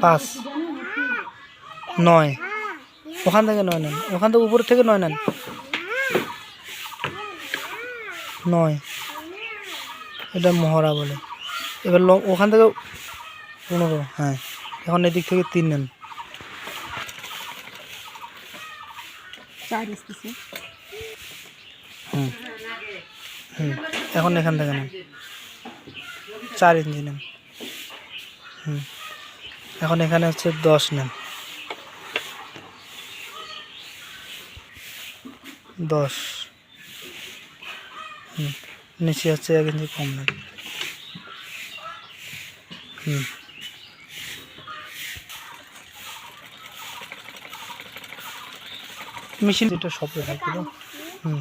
পাঁচ নয়। ওখান থেকে নয় নেন। ওখান থেকে উপর থেকে নয় নেন। নয়। এটা মহড়া বলে। এবার ল- ওখান থেকে পনেরো হ্যাঁ। এখন এদিক থেকে তিন নেন। হুম। হুম। এখন এখান থেকে নেন। চার ইঞ্চি নেন। হুম। এখন এখানে হচ্ছে দশ নেন। দশ। হুম নিচে হচ্ছে এক ইঞ্চি কম নেন। হুম। মেশিন দুটো সবই থাকে তো হুম।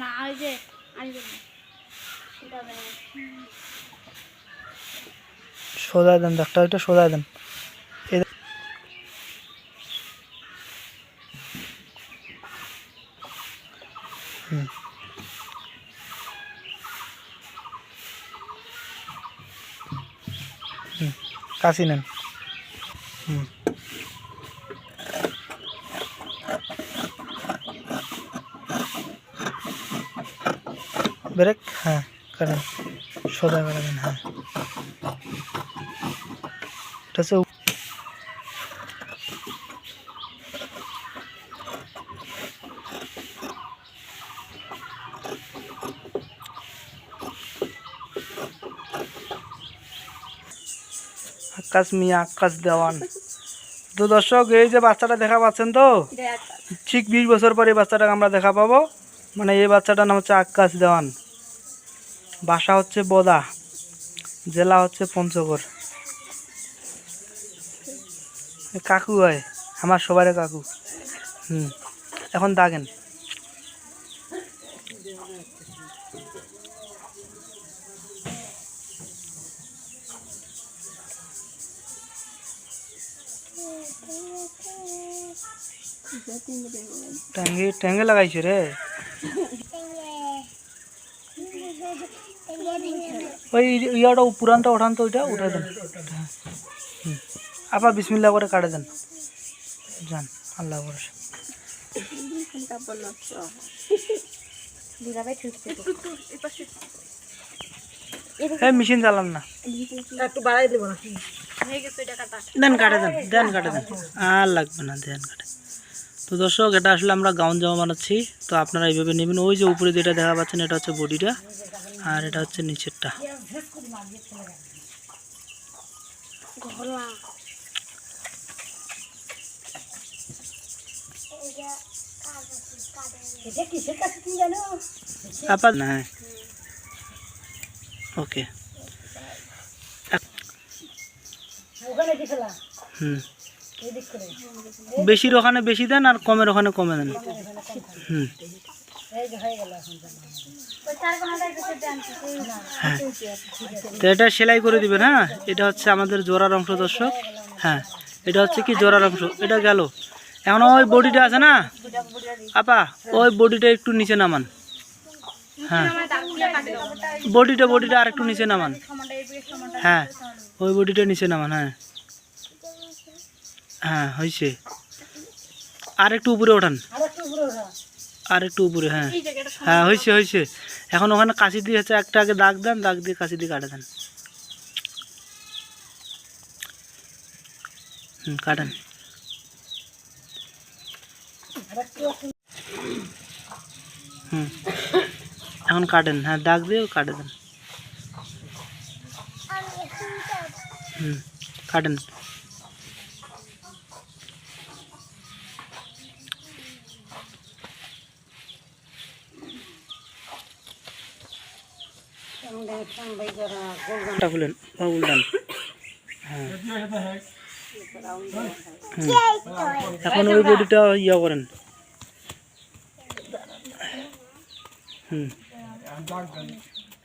না ওই যে আসবে না। সেটা হবে না। সোজা দেন একটা ওইটা সোজা দেন। কাশি নেন। হুম। ব্রেক? হ্যাঁ কাটেন সোজা করে হ্যাঁ। এটা আকাশ মিয়া, আকাশ দেওয়ান। তো দর্শক, এই যে বাচ্চাটা দেখা পাচ্ছেন তো? ঠিক বিশ বছর পরে এই বাচ্চাটাকে আমরা দেখা পাবো। মানে এই বাচ্চাটার নাম হচ্ছে আকাশ দেওয়ান। বাসা হচ্ছে বোদা, জেলা হচ্ছে পঞ্চগড়। কাকু হয়, আমার সবারই কাকু। হুম, এখন দাগেন। ট্যাঙ্গে ট্যাঙ্গে লাগাইছে রে? ওই ইয়াটা পুরানটা ওঠান তো ওইটা উঠে দেন। হুম। আবার বিসমিল্লা করে কাটে দেন। যান, আল্লাহ ভরসা। মেশিন চালান না। একটু বাড়াই দেবো না কাটা। দেন কাটে দেন। আর লাগবে না কাটে। তো দর্শক, এটা আসলে আমরা গাউন জামা বানাচ্ছি। তো আপনারা এইভাবে নেবেন। ওই যে উপরে যেটা দেখা পাচ্ছেন, এটা হচ্ছে বডিটা। আর এটা হচ্ছে নিচেরটা। এটা ওকে। ওখানে হুম। বেশির ওখানে বেশি দেন আর কমের ওখানে কমে দেন। হয়ে। এটা সেলাই করে দিবেন হ্যাঁ? এটা হচ্ছে আমাদের জোড়ার অংশ, দর্শক। হ্যাঁ। এটা হচ্ছে কি জোড়ার অংশ? এটা গেল। এখন ওই বডিটা আছে না? আপা, ওই বডিটা একটু নিচে নামান। হ্যাঁ। বডিটা বডিটা আর একটু নিচে নামান। হ্যাঁ ওই বডিটা নিচে নামান হ্যাঁ। হ্যাঁ হয়েছে আর একটু উপরে ওঠান। আর একটু উপরে হ্যাঁ। হ্যাঁ। হ্যাঁ হয়েছে হয়েছে এখন ওখানে কাশি দিয়ে হচ্ছে একটা আগে দাগ দেন, দাগ দিয়ে কাশি দিয়ে কাটে দেন। হুম, কাটেন। হুম এখন কাটেন হ্যাঁ দাগ দিয়ে কাটে দেন হুম কাটেন টা খুলেন বা উল্টান হ্যাঁ হুম। এখন ওই বডিটা ইয়া করেন হুম।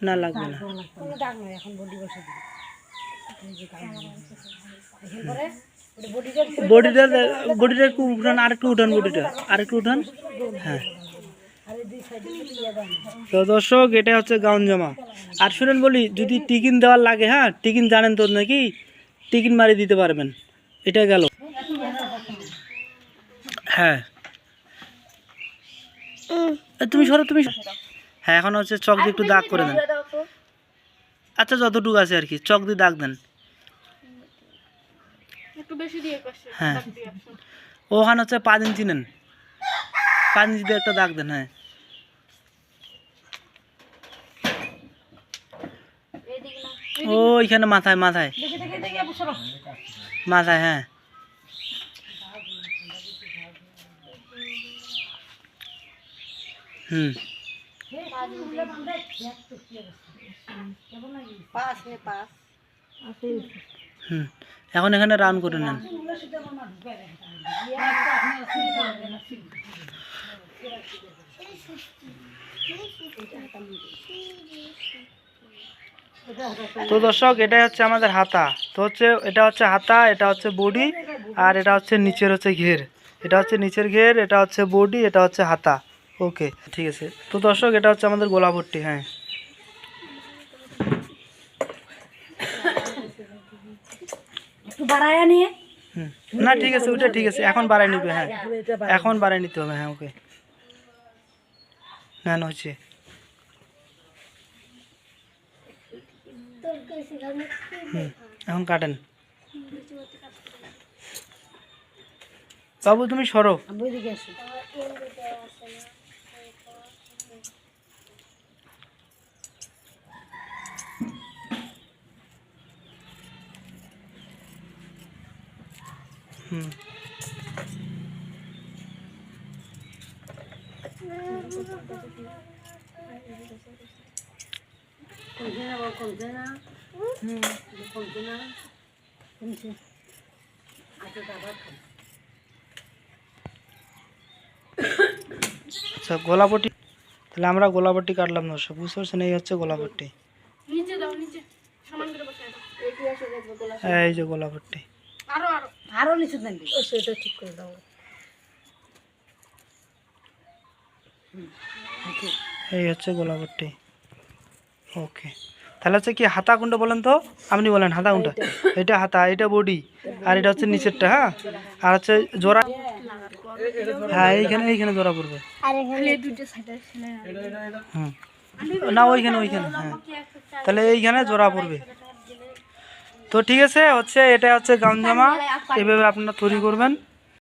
না লাগবে না। কোনো দাগ নয় এখন বডিটা একটু উঠান আর একটু উঠান বডিটা আর একটু উঠান। হ্যাঁ। তো দর্শক, এটা হচ্ছে গাউন জামা। আর শুনেন বলি, যদি টিকিন দেওয়ার লাগে হ্যাঁ টিকিন জানেন তো নাকি? টিকিন মারি দিতে পারবেন। এটা গেল। হ্যাঁ। তুমি সরো, তুমি। হ্যাঁ এখন হচ্ছে চক দিয়ে একটু দাগ করে দেন। আচ্ছা যতটুকু আছে আর কি চক দিয়ে দাগ দেন। একটু বেশি দিয়ে করছে হ্যাঁ। ওখানে হচ্ছে পাঁচ ইঞ্চি নেন। পাঁচ ইঞ্চি দিয়ে একটা দাগ দেন হ্যাঁ। ও ওইখানে মাথায় মাথায়। দেখে দেখে দেখে আপু সরো। মাথায় হ্যাঁ। হুম। এখন এখানে রান করে নেন। তো দর্শক, এটাই হচ্ছে আমাদের হাতা। তো হচ্ছে, এটা হচ্ছে হাতা, এটা হচ্ছে বডি, আর এটা হচ্ছে নিচের হচ্ছে ঘের। এটা হচ্ছে নিচের ঘের, এটা হচ্ছে বডি, এটা হচ্ছে হাতা। ওকে ঠিক আছে। তো দর্শক এটা হচ্ছে আমাদের গোলাপট্টি হ্যাঁ। নিয়ে না ঠিক আছে ওটা ঠিক আছে এখন বাড়াই নিবে হ্যাঁ। এখন বাড়াই নিতে হবে হ্যাঁ ওকে। না হচ্ছে। এখন কাটেন। বাবু তুমি সরো আমি ওইদিকে আসি হুম কমছে না বাবা কমছে না হুম কমছে না কমছে আচ্ছা আবার খাই আচ্ছা গোলাপটি তাহলে আমরা গোলাপটি কাটলাম না সব বুঝতে পারছেন? এই হচ্ছে গোলাপটি। নিচে দাও নিচে। সমান করে বসায় দাও। এই যে গোলাপটি। আরও আরও নিচে দেন। সেটা ঠিক করে দাও। এই হচ্ছে গোলাপটি ওকে। তাহলে হচ্ছে কি হাতা কোনটা বলেন তো? আপনি বলেন হাতা কোনটা এটা হাতা এটা বডি আর এটা হচ্ছে নিচেরটা হ্যাঁ? আর হচ্ছে জোড়া হ্যাঁ এইখানে এইখানে জোড়া পড়বে। হুম। না ওইখানে ওইখানে হ্যাঁ। তাহলে এইখানে জোড়া পড়বে। তো ঠিক আছে হচ্ছে এটা হচ্ছে গাউন জামা এভাবে আপনারা তৈরি করবেন।